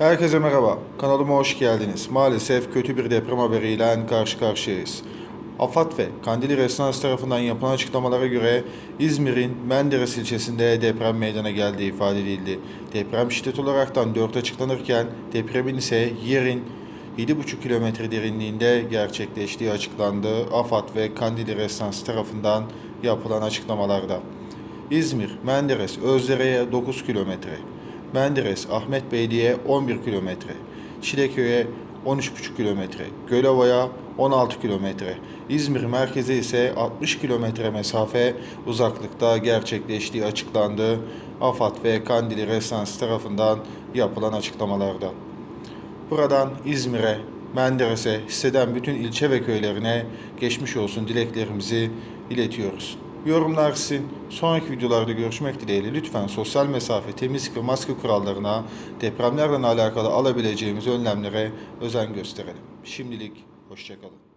Herkese merhaba. Kanalıma hoş geldiniz. Maalesef kötü bir deprem haberiyle karşı karşıyayız. AFAD ve Kandili Restorans tarafından yapılan açıklamalara göre İzmir'in Menderes ilçesinde deprem meydana geldiği ifade edildi. Deprem şiddet olaraktan 4 açıklanırken depremin ise yerin 7,5 kilometre derinliğinde gerçekleştiği açıklandı. AFAD ve Kandili Restorans tarafından yapılan açıklamalarda. İzmir, Menderes, Özdere'ye 9 kilometre, Menderes, Ahmet Beyliğe 11 kilometre, Çileköy'e 13,5 kilometre, Gölova'ya 16 kilometre, İzmir merkeze ise 60 kilometre mesafe uzaklıkta gerçekleştiği açıklandı. AFAD ve Kandili Resans tarafından yapılan açıklamalarda. Buradan İzmir'e, Menderes'e, hisseden bütün ilçe ve köylerine geçmiş olsun dileklerimizi iletiyoruz. Yorumlar sizin. Sonraki videolarda görüşmek dileğiyle lütfen sosyal mesafe, temizlik ve maske kurallarına, depremlerden alakalı alabileceğimiz önlemlere özen gösterelim. Şimdilik hoşçakalın.